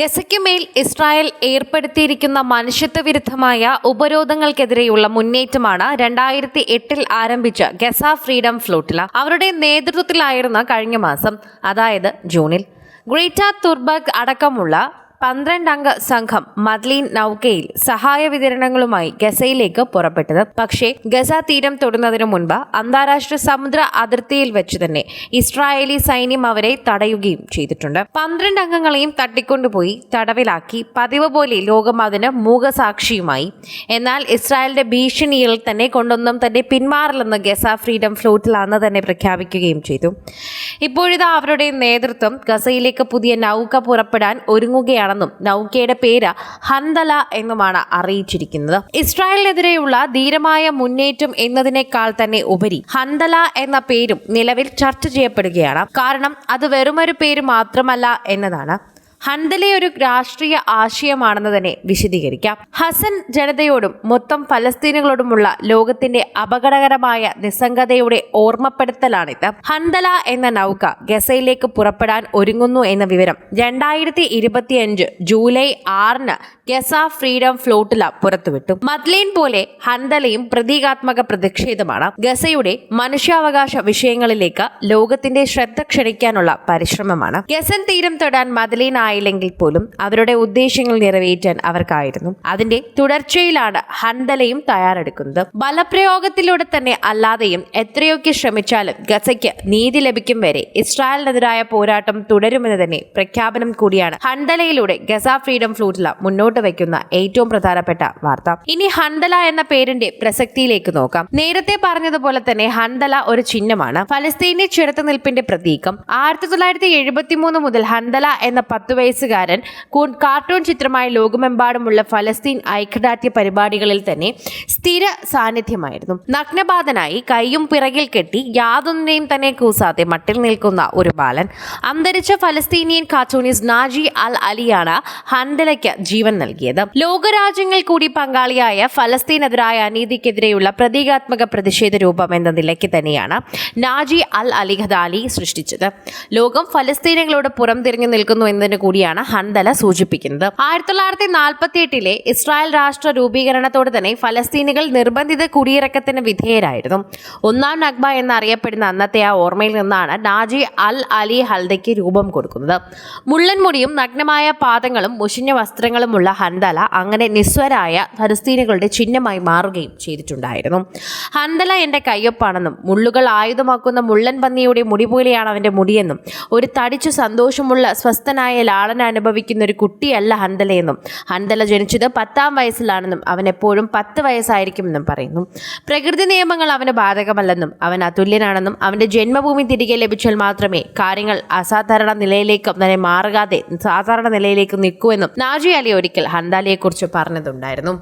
ഗസയ്ക്ക് മേൽ ഇസ്രായേൽ ഏർപ്പെടുത്തിയിരിക്കുന്ന മനുഷ്യത്വ വിരുദ്ധമായ ഉപരോധങ്ങൾക്കെതിരെയുള്ള മുന്നേറ്റമാണ് രണ്ടായിരത്തി എട്ടിൽ ആരംഭിച്ച ഗസ ഫ്രീഡം ഫ്ലോട്ടില. അവരുടെ നേതൃത്വത്തിലായിരുന്ന കഴിഞ്ഞ മാസം അതായത് ജൂണിൽ. ഗ്രേറ്റ തുർബർഗ് അടക്കമുള്ള പന്ത്രണ്ടംഗ സംഘം മദ്ലീൻ നൌകയിൽ സഹായ വിതരണങ്ങളുമായി ഗസയിലേക്ക് പുറപ്പെട്ടത്. പക്ഷേ ഗസ തീരം തൊടുന്നതിനു മുൻപ് അന്താരാഷ്ട്ര സമുദ്ര അതിർത്തിയിൽ വെച്ച് തന്നെ ഇസ്രായേലി സൈന്യം അവരെ തടയുകയും ചെയ്തിട്ടുണ്ട്. പന്ത്രണ്ട് അംഗങ്ങളെയും തട്ടിക്കൊണ്ടുപോയി തടവിലാക്കി പതിവ് പോലെ ലോകം അതിന് മൂകസാക്ഷിയുമായി. എന്നാൽ ഇസ്രായേലിന്റെ ഭീഷണിയിൽ തന്നെ കൊണ്ടൊന്നും തന്നെ പിന്മാറില്ലെന്ന് ഗസ ഫ്രീഡം ഫ്ലോട്ടിൽ അന്ന് തന്നെ പ്രഖ്യാപിക്കുകയും ചെയ്തു. ഇപ്പോഴിതാ അവരുടെ നേതൃത്വം ഗസയിലേക്ക് പുതിയ നൗക പുറപ്പെടാൻ ഒരുങ്ങുകയാണെന്നും നൌകയുടെ പേര് ഹന്തല എന്നുമാണ് അറിയിച്ചിരിക്കുന്നത്. ഇസ്രായേലിനെതിരെയുള്ള ധീരമായ മുന്നേറ്റം എന്നതിനേക്കാൾ തന്നെ ഉപരി ഹന്തല എന്ന പേരും നിലവിൽ ചർച്ച ചെയ്യപ്പെടുകയാണ്. കാരണം അത് വെറുമൊരു പേര് മാത്രമല്ല എന്നതാണ്. ഹന്തലെ ഒരു രാഷ്ട്രീയ ആശയമാണെന്ന് തന്നെ വിശദീകരിക്കാം. ഹസൻ ജനതയോടും മൊത്തം ഫലസ്തീനുകളോടുമുള്ള ലോകത്തിന്റെ അപകടകരമായ നിസ്സംഗതയുടെ ഓർമ്മപ്പെടുത്തലാണിത്. ഹന്തല എന്ന നൗക ഗസയിലേക്ക് പുറപ്പെടാൻ ഒരുങ്ങുന്നു എന്ന വിവരം രണ്ടായിരത്തി ഇരുപത്തിയഞ്ച് ജൂലൈ ആറിന് ഗസ ഫ്രീഡം ഫ്ലോട്ടില പുറത്തുവിട്ടു. മദ്ലീൻ പോലെ ഹന്തലയും പ്രതീകാത്മക പ്രതിഷേധമാണ് ഗസയുടെ മനുഷ്യാവകാശ വിഷയങ്ങളിലേക്ക് ലോകത്തിന്റെ ശ്രദ്ധ ക്ഷണിക്കാനുള്ള പരിശ്രമമാണ്. ഗസൻ തീരം തൊടാൻ മദ്ലീൻ ആയില്ലെങ്കിൽ പോലും അവരുടെ ഉദ്ദേശങ്ങൾ നിറവേറ്റാൻ അവർക്കായിരുന്നു. അതിന്റെ തുടർച്ചയിലാണ് ഹന്തലയും തയ്യാറെടുക്കുന്നത്. ബലപ്രയോഗത്തിലൂടെ തന്നെ അല്ലാതെയും എത്രയൊക്കെ ശ്രമിച്ചാലും ഗസയ്ക്ക് നീതി ലഭിക്കും വരെ ഇസ്രായേലിനെതിരായ പോരാട്ടം തുടരുമെന്ന് തന്നെ പ്രഖ്യാപനം കൂടിയാണ് ഹന്തലയിലൂടെ ഗസ ഫ്രീഡം ഫ്ലൂട്ടില മുന്നോട്ട് വയ്ക്കുന്ന ഏറ്റവും പ്രധാനപ്പെട്ട വാർത്ത. ഇനി ഹണ്ടല എന്ന പേരിന്റെ പ്രസക്തിയിലേക്ക് നോക്കാം. നേരത്തെ പറഞ്ഞതുപോലെ തന്നെ ഹണ്ടല ഒരു ചിഹ്നമാണ്. ഫലസ്തീനി ചെറുത്തുനിൽപ്പിന്റെ പ്രതീകം. ആയിരത്തി തൊള്ളായിരത്തി എഴുപത്തി മൂന്ന് മുതൽ ഹന്തല എന്ന പത്ത് വയസ്സുകാരൻ കാർട്ടൂൺ ചിത്രമായി ലോകമെമ്പാടുമുള്ള ഫലസ്തീൻ ഐക്യദാർഢ്യ പരിപാടികളിൽ തന്നെ സ്ഥിര സാന്നിധ്യമായിരുന്നു. നഗ്നപാതനായി കൈയും പിറകിൽ കെട്ടി യാതൊന്നിനെയും തന്നെ കൂസാതെ മട്ടിൽ നിൽക്കുന്ന ഒരു ബാലൻ. അന്തരിച്ച ഫലസ്തീനിയൻ കാർട്ടൂണിസ്റ്റ് നാജി അൽ അലിയാണ് ഹന്തലയ്ക്ക് ജീവൻ നൽകിയത്. ലോകരാജ്യങ്ങൾ കൂടി പങ്കാളിയായ ഫലസ്തീനെതിരായ അനീതിക്കെതിരെയുള്ള പ്രതീകാത്മക പ്രതിഷേധ രൂപം എന്ന നിലയ്ക്ക് തന്നെയാണ് നാജി അൽ അലി ഖദാലി സൃഷ്ടിച്ചത്. ലോകം ഫലസ്തീനുകളോട് പുറംതിരിഞ്ഞു നിൽക്കുന്നു എന്നതിന് കൂടിയാണ് ഹന്തല സൂചിപ്പിക്കുന്നത്. ആയിരത്തി തൊള്ളായിരത്തി നാൽപ്പത്തി എട്ടിലെ ഇസ്രായേൽ രാഷ്ട്ര രൂപീകരണത്തോട് തന്നെ ഫലസ്തീനുകൾ നിർബന്ധിത കുടിയിറക്കത്തിന് വിധേയരായിരുന്നു. ഒന്നാം നഗ്ബ എന്നറിയപ്പെടുന്ന അന്നത്തെ ആ ഓർമ്മയിൽ നിന്നാണ് നാജി അൽ അലി ഹൽദയ്ക്ക് രൂപം കൊടുക്കുന്നത്. മുള്ളൻമുടിയും നഗ്നമായ പാദങ്ങളും മുഷിഞ്ഞ വസ്ത്രങ്ങളുമുള്ള ഹന്തല അങ്ങനെ നിസ്വരായ ഫലസ്തീനികളുടെ ചിഹ്നമായി മാറുകയും ചെയ്തിട്ടുണ്ടായിരുന്നു. ഹന്തല എന്റെ കയ്യൊപ്പാണെന്നും മുള്ളുകൾ ആയുധമാക്കുന്ന മുള്ളൻ പന്നിയുടെ മുടി പോലെയാണ് അവന്റെ മുടിയെന്നും ഒരു തടിച്ചു സന്തോഷമുള്ള സ്വസ്ഥനായ ലാളന അനുഭവിക്കുന്ന ഒരു കുട്ടിയല്ല ഹന്തലയെന്നും ഹന്തല ജനിച്ചത് പത്താം വയസ്സിലാണെന്നും അവൻ എപ്പോഴും പത്ത് വയസ്സായിരിക്കുമെന്നും പറയുന്നു. പ്രകൃതി നിയമങ്ങൾ അവന് ബാധകമല്ലെന്നും അവൻ അതുല്യനാണെന്നും അവന്റെ ജന്മഭൂമി തിരികെ ലഭിച്ചാൽ മാത്രമേ കാര്യങ്ങൾ അസാധാരണ നിലയിലേക്കും തന്നെ മാറുകാതെ സാധാരണ നിലയിലേക്ക് നിൽക്കൂ എന്നും നാജി അലി ഒരിക്കൽ പറഞ്ഞതുണ്ടായിരുന്നു